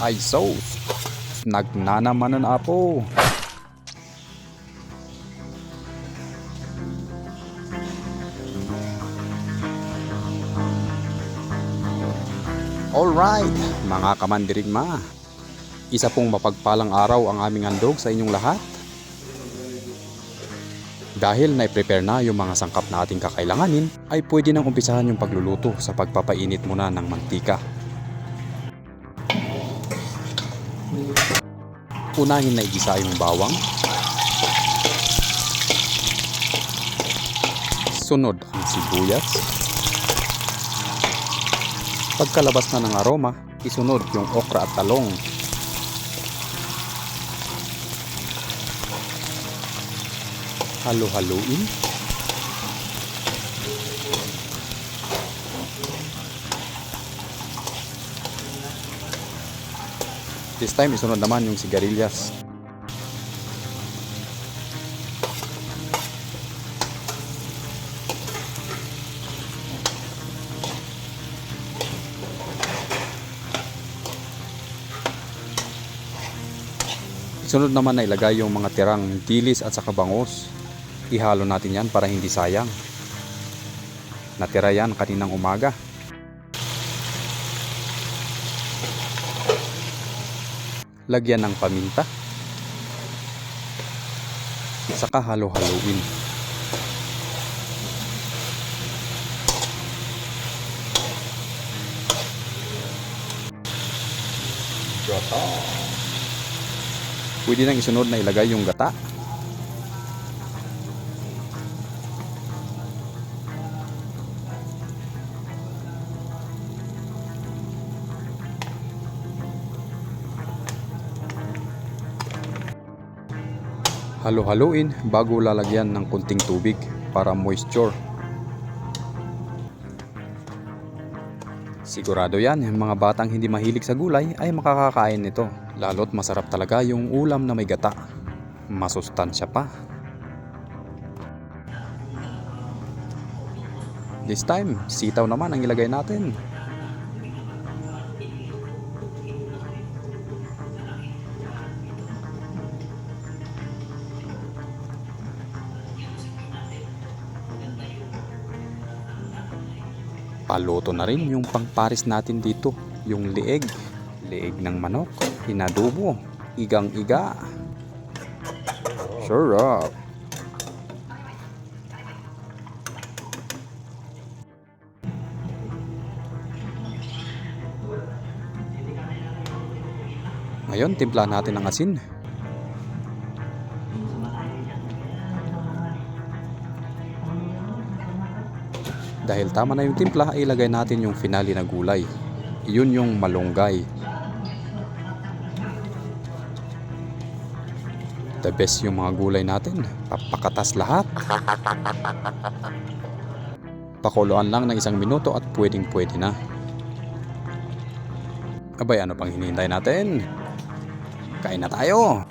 Ay sauce. Nagnanamanan apo. Alright, mga kamandirigma. Isa pong mapagpalang araw ang aming handog sa inyong lahat. Dahil na-prepare na yung mga sangkap na ating kakailanganin, ay pwede nang umpisahan yung pagluluto sa pagpapainit muna ng mantika. Unahin na igisa yung bawang. Sunod ang sibuyas. Pagkalabas na ng aroma, isunod yung okra at talong. Halo-haluin. This time, isunod naman yung sigarilyas. Sunod naman na ilagay yung mga tirang dilis at saka bangus. Ihalo natin yan para hindi sayang. Natira yan kaninang umaga. Lagyan ng paminta. Saka halo-haluin. Pwede nang isunod na ilagay yung gata. Halo-haluin bago lalagyan ng kunting tubig para moisture. Sigurado yan, mga batang hindi mahilig sa gulay ay makakakain nito. Lalo't masarap talaga yung ulam na may gata. Masustansya pa. This time, sitaw naman ang ilagay natin. Paluto na rin yung pangparis natin dito, yung lieg. Lieg ng manok, hinadubo, igang-iga. Sarap. Ngayon, timpla natin ng asin. Dahil tama na yung timpla, ilagay natin yung finale na gulay. Yun yung malunggay. The best yung mga gulay natin. Papakatas lahat. Pakuluan lang ng isang minuto at pwedeng pwede na. Abay, ano pang hinihintay natin? Kain na tayo!